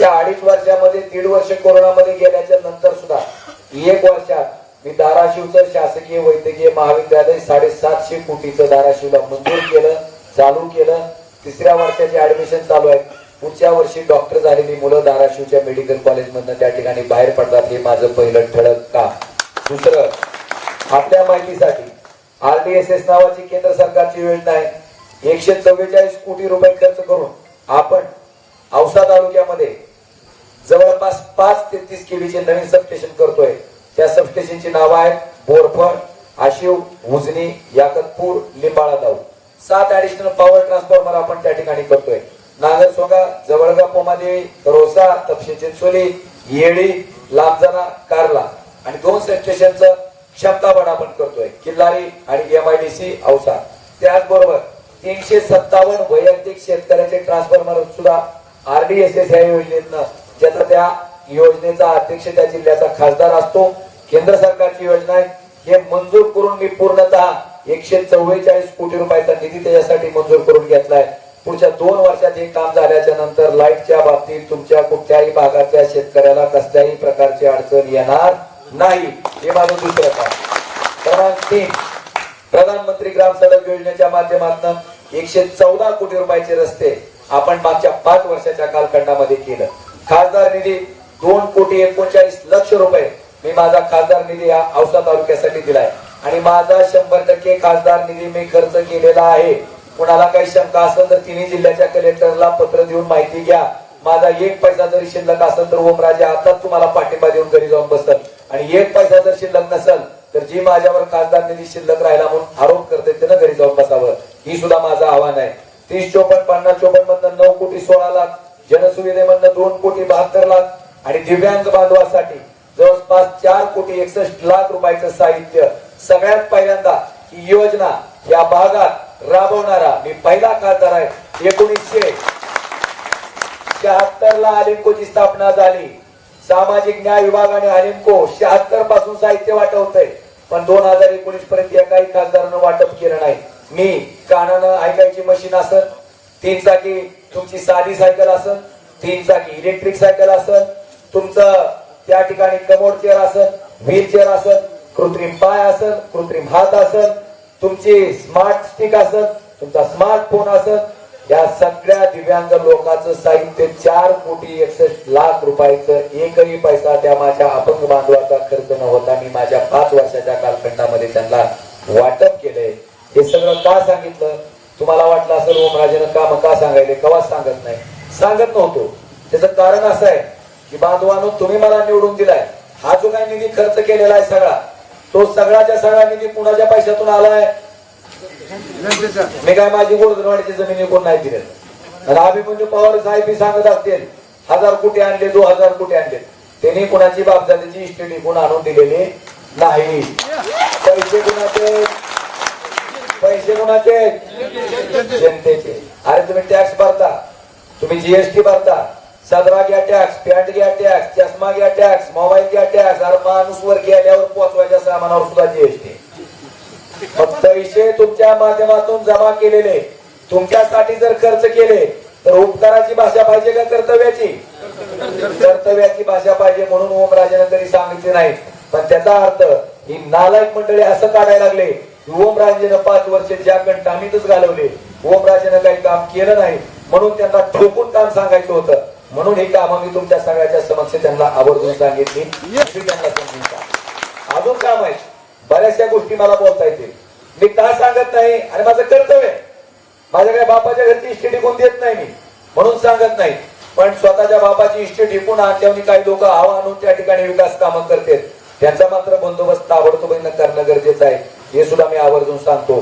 त्या अडीच वर्षामध्ये दीड वर्ष कोरोनामध्ये गेल्याच्यानंतर सुद्धा एक वर्षात मी धाराशिवचं शासकीय वैद्यकीय महाविद्यालय साडेसातशे कोटीचं धाराशिवला मंजूर केलं चालू केलं. तिसऱ्या वर्षाचे ऍडमिशन चालू आहे. पुढच्या वर्षी डॉक्टर झालेली मुलं धाराशिवच्या मेडिकल कॉलेजमधनं त्या ठिकाणी बाहेर पडतात. हे माझं पहिलं ठळक का दुसरं आपल्या माहितीसाठी आरडीएसएस नावाची केंद्र सरकारची योजना आहे. एकशे चव्वेचाळीस कोटी रुपये खर्च करून आपण औसा तालुक्यामध्ये जवळपास पाच ते तीस केव्हीचे नवीन सबस्टेशन करतोय. त्या सबस्टेशनची नावं आहेत बोरफळ आशिव उजनी याकतपूर लिंबाळा दाऊ सात ऍडिशनल पॉवर ट्रान्सफॉर्मर आपण त्या ठिकाणी करतोय. नागरसोगा जवळगा पोमादेवी रोसा तपशी चिंचोली येळी लांबजाना कारला. आणि दोन सबस्टेशनचं क्षमता आपण करतोय. किल्लारी आणि M I D C Ausa. त्याचबरोबर तीनशे सत्तावन्न वैयक्तिक शेतकऱ्याचे ट्रान्सफॉर्मर सुद्धा आरडीएसएस या योजनेतनं ज्याचा त्या योजनेचा अध्यक्ष त्या जिल्ह्याचा खासदार असतो. केंद्र सरकारची योजना आहे. हे मंजूर करून मी पूर्णतः एकशे चव्वेचाळीस कोटी रुपयाचा निधी त्याच्यासाठी मंजूर करून घेतलाय. पुढच्या दोन वर्षात हे काम झाल्याच्यानंतर लाईटच्या बाबतीत तुमच्या कुठल्याही भागातल्या शेतकऱ्याला कसल्याही प्रकारची अडचण येणार नाही. हे माझं दुसरं काम. क्रमांक तीन प्रधानमंत्री ग्राम सडक योजनेच्या माध्यमातून एकशे चौदा कोटी रुपयाचे रस्ते आपण मागच्या पाच वर्षाच्या कालखंडामध्ये केलं. खासदार निधी दोन कोटी एकोणचाळीस लक्ष रुपये मी माझा खासदार निधी या औसा तालुक्यासाठी दिलाय. आणि माझा शंभर टक्के खासदार निधी मी खर्च केलेला आहे. कुणाला काही शंका असेल तर तिन्ही जिल्ह्याच्या कलेक्टरला पत्र देऊन माहिती घ्या. माझा एक पैसा जरी शिल्लक असेल तर ओमराजे आताच तुम्हाला पाठिंबा देऊन घरी जाऊन बसतात. आणि एक पैसा जर शिल्लक नसेल तर जी माझ्यावर खासदार निधी शिल्लक राहिला म्हणून आरोप करते त्यानं घरी जाऊन बसावं. ही सुद्धा माझं आव्हान आहे. तीस चोपन्न पन्नास चोपन्न मधनं नऊ कोटी सोळा लाख जनसुविधेमधनं दोन कोटी बहात्तर लाख आणि दिव्यांग बांधवासाठी जवळपास चार कोटी एकसष्ट लाख रुपयाचं साहित्य. सगळ्यात पहिल्यांदा ही योजना या भागात राबवणारा मी पहिला खासदार आहे एकोणीसशे शहात्तर ला अलिमकोची स्थापना झाली. सामाजिक न्याय विभाग आणि अलिमको शहात्तरपासून साहित्य वाटवतंय पण दोन हजार एकोणीस पर्यंत एकाही खासदारानं वाटप केलं नाही. मी कानानं ऐकायची मशीन असत तीन चाकी तुमची साधी सायकल असेल तीन चाकी इलेक्ट्रिक सायकल असेल तुमचं त्या ठिकाणी कमोड चेअर असेल व्हील चेअर कृत्रिम पाय असेल कृत्रिम हात असेल तुमची स्मार्ट स्टिक असेल तुमचा स्मार्टफोन असेल या सगळ्या दिव्यांग लोकांचं साहित्य चार कोटी एकसष्ट लाख रुपयाचं एकही पैसा त्या माझ्या अपंग बांधवाचा खर्च न होता मी माझ्या पाच वर्षाच्या कालखंडामध्ये त्यांना वाटप केलंय. हे सगळं का सांगितलं? तुम्हाला वाटलं असेल ओमराजेनं काम का सांगायले? कवा सांगत नाही. सांगत नव्हतो. त्याचं कारण असं आहे की बांधवानो तुम्ही मला निवडून दिलाय. हा जो काही निधी खर्च केलेला आहे सगळा तो सगळ्याच्या सगळा निधी कुणाच्या पैशातून आलाय? मी काय माझी गोडधनवाडीची जमीन कोण नाही दिले? राबी म्हणजे पवार साहेब सांगत असतील हजार कोटी आणले दोन हजार कोटी आणले. त्यांनी कुणाची बापजातीची इस्टेट कोण आणून दिलेली नाही. पैसे कुणाचे? पैसे कोणाचे? जनतेचे. अरे तुम्ही टॅक्स भरता. तुम्ही जीएसटी भरता. सदरा घ्या टॅक्स पॅन्ट घ्या टॅक्स चष्मा घ्या टॅक्स मोबाईल घ्या टॅक्स अरे माणूस वर गेल्यावर पोहोचवायच्या सामानावर सुद्धा जीएसटी मग पैसे तुमच्या माध्यमातून जमा केलेले. तुमच्यासाठी जर खर्च केले तर उपकाराची भाषा पाहिजे का कर्तव्याची? कर्तव्याची भाषा पाहिजे म्हणून ओमराजाने तरी सांगितले नाही पण त्याचा अर्थ ही नालायक मंडळी असं काढायला लागले ओमराजेनं पाच वर्ष ज्या कंटामीतच घालवले. ओमराजेनं काही काम केलं नाही. म्हणून त्यांना ठोकून काम सांगायचं होतं. म्हणून ही कामं मी तुमच्या सगळ्याच्या समक्ष त्यांना आवर्जून सांगितली. त्यांना समजून अजून काम आहे बऱ्याचशा गोष्टी मला बोलता येतील. मी का सांगत नाही? आणि माझं कर्तव्य आहे. माझ्या काय बापाच्या घरची इष्टी टिकून देत नाही मी. म्हणून सांगत नाही. पण स्वतःच्या बापाची इष्टी टिकून आणल्यावर काही लोक हवा आणून त्या ठिकाणी विकास कामं करतात त्यांचा मात्र बंदोबस्त ताबडतोब करणं गरजेचं आहे. हे सुद्धा मी आवर्जून सांगतो